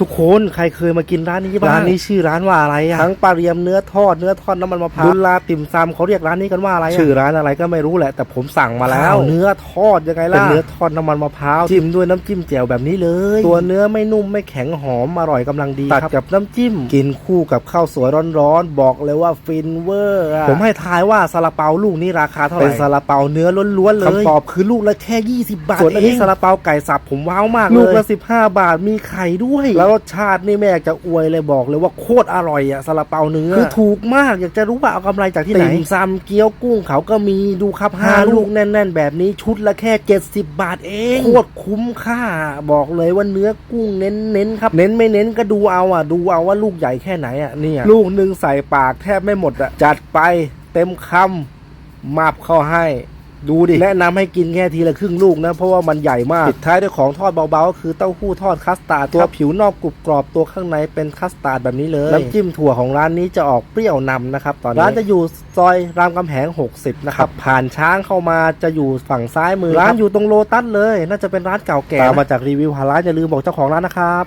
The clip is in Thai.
ทุกคนใครเคยมากินร้านนี้บ้างร้านนี้ชื่อร้านว่าอะไรอะทั้งปลาเรียมเนื้อทอดเนื้อทอดน้ำมันมะพร้าวบุญลาติ่มซำเขาเรียกร้านนี้กันว่าอะไรอะชื่อร้านอะไรก็ไม่รู้แหละ แต่ผมสั่งมาแล้ว เนื้อทอดยังไงล่ะเป็นเนื้อทอดน้ำมันมะพร้าวจิ้มด้วยน้ำจิ้มแจ่วแบบนี้เลย ตัวเนื้อไม่นุ่มไม่แข็งหอมอร่อยกำลังดีตัดกับน้ำจิ้ม กินคู่กับข้าวสวยร้อนๆบอกเลยว่าฟินเวอร์อะผมให้ทายว่าซาลาเปาลูกนี้ราคาเท่าไหร่เป็นซาลาเปาเนื้อล้วนๆเลยคำตอบคือลูกละแค่ 20 บาทส่วนอันนี้ซาลาเปาไก่สับผมว้าวมากเลยลูกละ15 บาทมีไข่ด้วยแล้วรสชาตินี่แม่อยากจะอวยเลยบอกเลยว่าโคตรอร่อยอะซาลาเปาเนื้อคือถูกมากอยากจะรู้ว่าเอากำไรจากที่ไหนติ่มซำเกี๊ยวกุ้งเขาก็มีดูครับห้าลูกแน่น ๆ แบบนี้ชุดละแค่ 70 บาทเองโคตรคุ้มค่า บอกเลยว่าเนื้อกุ้งเน้นๆครับ เน้นไม่เน้นก็ดูเอาอะ ดูเอาว่าลูกใหญ่แค่ไหนอะเนี่ยลูกหนึ่งใส่ปากแทบไม่หมดอะจัดไปเต็มคำมาบเข้าให้ ดูดิ แนะนำให้กินแค่ทีละครึ่งลูกนะ เพราะว่ามันใหญ่มากปิดท้ายด้วยของทอดเบาๆ ก็คือเต้าหู้ทอดคัสตาร์ดตัวผิวนอกกรุบกรอบตัวข้างในเป็นคัสตาร์ดแบบนี้เลย น้ำจิ้มถั่วของร้านนี้จะออกเปรี้ยวนำนะครับตอนนี้ร้านจะอยู่ซอยรามคำแหง 60 นะครับ ผ่านช้างเข้ามาจะอยู่ฝั่งซ้ายมือ ร้านอยู่ตรงโลตัสเลย น่าจะเป็นร้านเก่าแก่ตามมาจากรีวิวหาร้านอย่าลืมบอกเจ้าของร้านนะครับ